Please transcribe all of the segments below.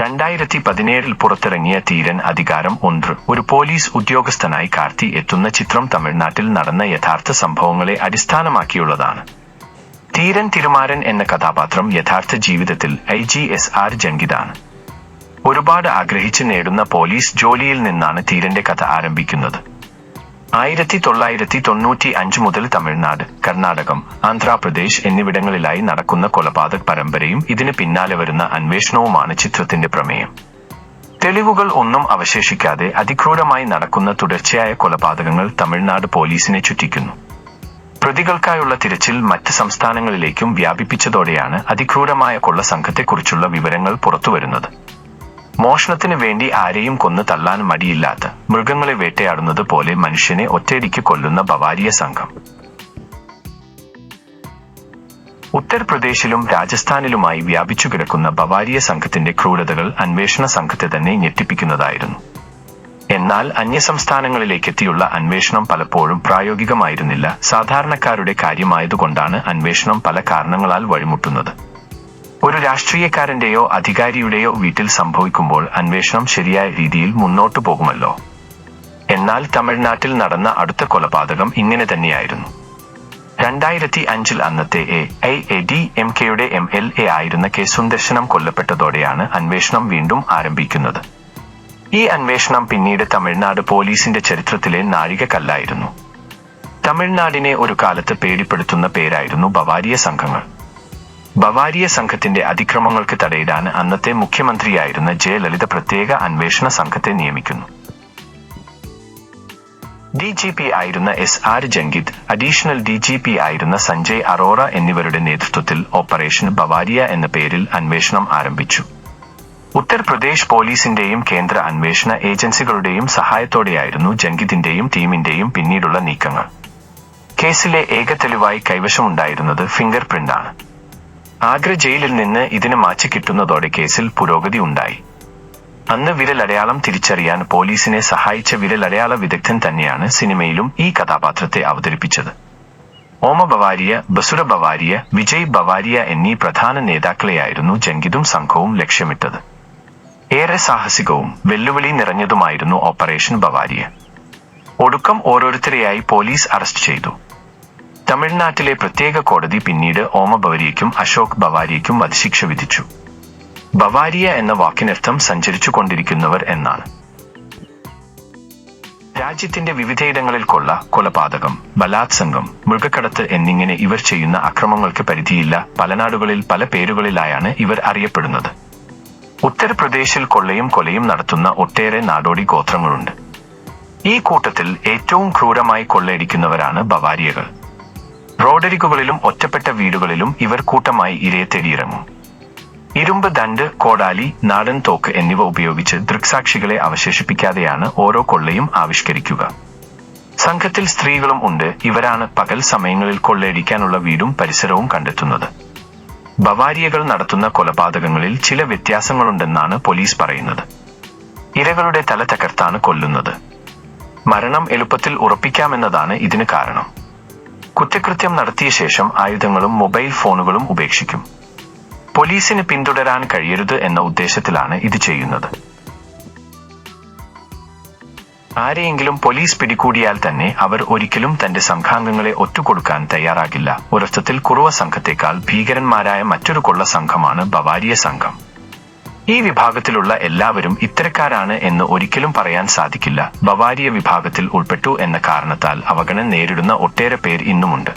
രണ്ടായിരത്തി പതിനേഴിൽ പുറത്തിറങ്ങിയ തീരൻ അധികാരം ഒന്ന് ഒരു പോലീസ് ഉദ്യോഗസ്ഥനായി കാർത്തി എത്തുന്ന ചിത്രം തമിഴ്നാട്ടിൽ നടന്ന യഥാർത്ഥ സംഭവങ്ങളെ അടിസ്ഥാനമാക്കിയുള്ളതാണ്. തീരൻ തിരുമാരൻ എന്ന കഥാപാത്രം യഥാർത്ഥ ജീവിതത്തിൽ ഐ ജി എസ് ആർ ജംഗിതാണ് ഒരുപാട് ആഗ്രഹിച്ച് നേടുന്ന പോലീസ് ജോലിയിൽ നിന്നാണ് തീരന്റെ കഥ ആരംഭിക്കുന്നത്. ആയിരത്തി തൊള്ളായിരത്തി തൊണ്ണൂറ്റി അഞ്ച് മുതൽ തമിഴ്നാട് കർണാടകം ആന്ധ്രാപ്രദേശ് എന്നിവിടങ്ങളിലായി നടക്കുന്ന കൊലപാതക പരമ്പരയും ഇതിന് പിന്നാലെ വരുന്ന അന്വേഷണവുമാണ് ചിത്രത്തിന്റെ പ്രമേയം. തെളിവുകൾ ഒന്നും അവശേഷിക്കാതെ അതിക്രൂരമായി നടക്കുന്ന തുടർച്ചയായ കൊലപാതകങ്ങൾ തമിഴ്നാട് പോലീസിനെ ചുറ്റിക്കുന്നു. പ്രതികൾക്കായുള്ള തിരച്ചിൽ മറ്റ് സംസ്ഥാനങ്ങളിലേക്കും വ്യാപിപ്പിച്ചതോടെയാണ് അതിക്രൂരമായ കൊള്ള സംഘത്തെക്കുറിച്ചുള്ള വിവരങ്ങൾ പുറത്തുവരുന്നത്. മോഷണത്തിന് വേണ്ടി ആരെയും കൊന്നു തള്ളാൻ മടിയില്ലാത്ത മൃഗങ്ങളെ വേട്ടയാടുന്നത് പോലെ മനുഷ്യനെ ഒറ്റയടിക്ക് കൊല്ലുന്ന ബവാരിയ സംഘം. ഉത്തർപ്രദേശിലും രാജസ്ഥാനിലുമായി വ്യാപിച്ചു കിടക്കുന്ന ബവാരിയ സംഘത്തിന്റെ ക്രൂരതകൾ അന്വേഷണ സംഘത്തെ തന്നെ ഞെട്ടിപ്പിക്കുന്നതായിരുന്നു. എന്നാൽ അന്യസംസ്ഥാനങ്ങളിലേക്കെത്തിയുള്ള അന്വേഷണം പലപ്പോഴും പ്രായോഗികമായിരുന്നില്ല. സാധാരണക്കാരുടെ കാര്യമായതുകൊണ്ടാണ് അന്വേഷണം പല കാരണങ്ങളാൽ വഴിമുട്ടുന്നത്. ഒരു രാഷ്ട്രീയക്കാരന്റെയോ അധികാരിയുടെയോ വീട്ടിൽ സംഭവിക്കുമ്പോൾ അന്വേഷണം ശരിയായ രീതിയിൽ മുന്നോട്ടു പോകുമല്ലോ. എന്നാൽ തമിഴ്നാട്ടിൽ നടന്ന അടുത്ത കൊലപാതകം ഇങ്ങനെ തന്നെയായിരുന്നു. രണ്ടായിരത്തി അഞ്ചിൽ അന്നത്തെ A I A D M കെയുടെ എം എൽ എ ആയിരുന്ന കെ സുന്ദർശനം കൊല്ലപ്പെട്ടതോടെയാണ് അന്വേഷണം വീണ്ടും ആരംഭിക്കുന്നത്. ഈ അന്വേഷണം പിന്നീട് തമിഴ്നാട് പോലീസിന്റെ ചരിത്രത്തിലെ നാഴികക്കല്ലായിരുന്നു. തമിഴ്നാടിനെ ഒരു കാലത്ത് പേടിപ്പെടുത്തുന്ന പേരായിരുന്നു ബവാരിയ സംഘങ്ങൾ. ബവാരിയ സംഘത്തിന്റെ അതിക്രമങ്ങൾക്ക് തടയിടാൻ അന്നത്തെ മുഖ്യമന്ത്രിയായിരുന്ന ജയലളിത പ്രത്യേക അന്വേഷണ സംഘത്തെ നിയമിക്കുന്നു. ഡി ജി പി ആയിരുന്ന S R Jangid additional D G P ആയിരുന്ന സഞ്ജയ് അറോറ എന്നിവരുടെ നേതൃത്വത്തിൽ ഓപ്പറേഷൻ ബവാരിയ എന്ന പേരിൽ അന്വേഷണം ആരംഭിച്ചു. ഉത്തർപ്രദേശ് പോലീസിന്റെയും കേന്ദ്ര അന്വേഷണ ഏജൻസികളുടെയും സഹായത്തോടെയായിരുന്നു ജംഗിതിന്റെയും ടീമിന്റെയും പിന്നീടുള്ള നീക്കങ്ങൾ. കേസിലെ ഏക തെളിവായി കൈവശമുണ്ടായിരുന്നത് ഫിംഗർ പ്രിന്റാണ്. ആഗ്ര ജയിലിൽ നിന്ന് ഇതിന് മാറ്റി കിട്ടുന്നതോടെ കേസിൽ പുരോഗതി ഉണ്ടായി. അന്ന് വിരലടയാളം തിരിച്ചറിയാൻ പോലീസിനെ സഹായിച്ച വിരലടയാള വിദഗ്ധൻ തന്നെയാണ് സിനിമയിലും ഈ കഥാപാത്രത്തെ അവതരിപ്പിച്ചത്. ഓമ ബവാരിയ ബസുര ബവാരിയ വിജയ് ബവാരിയ എന്നീ പ്രധാന നേതാക്കളെയായിരുന്നു ജംഗിതും സംഘവും ലക്ഷ്യമിട്ടത്. ഏറെ സാഹസികവും വെല്ലുവിളി നിറഞ്ഞതുമായിരുന്നു ഓപ്പറേഷൻ ബവാരിയ. ഒടുക്കം ഓരോരുത്തരെയായി പോലീസ് അറസ്റ്റ് ചെയ്തു. തമിഴ്നാട്ടിലെ പ്രത്യേക കോടതി പിന്നീട് ഓമ ബവരിയയ്ക്കും അശോക് ബവാരിയയ്ക്കും വധശിക്ഷ വിധിച്ചു. ബവാരിയ എന്ന വാക്കിനർത്ഥം സഞ്ചരിച്ചു കൊണ്ടിരിക്കുന്നവർ എന്നാണ്. രാജ്യത്തിന്റെ വിവിധയിടങ്ങളിൽ കൊള്ള കൊലപാതകം ബലാത്സംഗം മൃഗക്കടത്ത് എന്നിങ്ങനെ ഇവർ ചെയ്യുന്ന അക്രമങ്ങൾക്ക് പരിധിയില്ല. പല നാടുകളിൽ പല പേരുകളിലായാണ് ഇവർ അറിയപ്പെടുന്നത്. ഉത്തർപ്രദേശിൽ കൊള്ളയും കൊലയും നടത്തുന്ന ഒട്ടേറെ നാടോടി ഗോത്രങ്ങളുണ്ട്. ഈ കൂട്ടത്തിൽ ഏറ്റവും ക്രൂരമായി കൊള്ളയടിക്കുന്നവരാണ് ബവാരിയകൾ റോഡരികുകളിലും ഒറ്റപ്പെട്ട വീടുകളിലും ഇവർ കൂട്ടമായി ഇരയെ തേടിയിറങ്ങും. ഇരുമ്പ് ദണ്ട് കോടാലി നാടൻ തോക്ക് എന്നിവ ഉപയോഗിച്ച് ദൃക്സാക്ഷികളെ അവശേഷിപ്പിക്കാതെയാണ് ഓരോ കൊള്ളയും ആവിഷ്കരിക്കുക. സംഘത്തിൽ സ്ത്രീകളും ഉണ്ട്. ഇവരാണ് പകൽ സമയങ്ങളിൽ കൊള്ളയടിക്കാനുള്ള വീടും പരിസരവും കണ്ടെത്തുന്നത്. ബവാരിയകൾ നടത്തുന്ന കൊലപാതകങ്ങളിൽ ചില വ്യത്യാസങ്ങളുണ്ടെന്നാണ് പോലീസ് പറയുന്നത്. ഇരകളുടെ തല തകർത്താണ് കൊല്ലുന്നത്. മരണം എളുപ്പത്തിൽ ഉറപ്പിക്കാമെന്നതാണ് ഇതിന് കാരണം. കുറ്റകൃത്യം നടത്തിയ ശേഷം ആയുധങ്ങളും മൊബൈൽ ഫോണുകളും ഉപേക്ഷിക്കും. പോലീസിന് പിന്തുടരാൻ കഴിയരുത് എന്ന ഉദ്ദേശത്തിലാണ് ഇത് ചെയ്യുന്നത്. ആരെയെങ്കിലും പോലീസ് പിടികൂടിയാൽ തന്നെ അവർ ഒരിക്കലും തന്റെ സംഘാംഗങ്ങളെ ഒറ്റുകൊടുക്കാൻ തയ്യാറാകില്ല. ഒരർത്ഥത്തിൽ കുറുവ സംഘത്തെക്കാൾ ഭീകരന്മാരായ മറ്റൊരു കൊള്ള സംഘമാണ് ബവാരിയ സംഘം. ഈ വിഭാഗത്തിലുള്ള എല്ലാവരും ഇത്തരക്കാരാണ് എന്ന് ഒരിക്കലും പറയാൻ സാധിക്കില്ല. ബവാരിയ വിഭാഗത്തിൽ ഉൾപ്പെട്ടു എന്ന കാരണത്താൽ അവഗണന നേരിടുന്ന ഒട്ടേറെ പേർ ഇന്നുമുണ്ട്.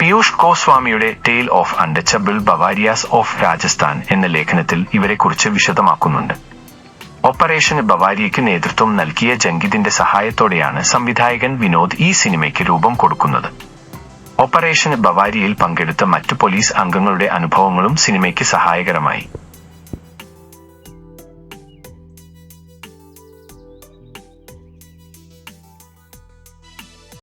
Piyush ഗോസ്വാമിയുടെ tale of untouchable Bawarias of Rajasthan എന്ന ലേഖനത്തിൽ ഇവരെക്കുറിച്ച് വിശദമാക്കുന്നുണ്ട്. ഓപ്പറേഷന് ബവാരിയയ്ക്ക് നേതൃത്വം നൽകിയ ജംഗിദിന്റെ സഹായത്തോടെയാണ് സംവിധായകൻ വിനോദ് ഈ സിനിമയ്ക്ക് രൂപം കൊടുക്കുന്നത്. ഓപ്പറേഷന് ബവാരിയയിൽ പങ്കെടുത്ത മറ്റു പോലീസ് അംഗങ്ങളുടെ അനുഭവങ്ങളും സിനിമയ്ക്ക് സഹായകരമായി.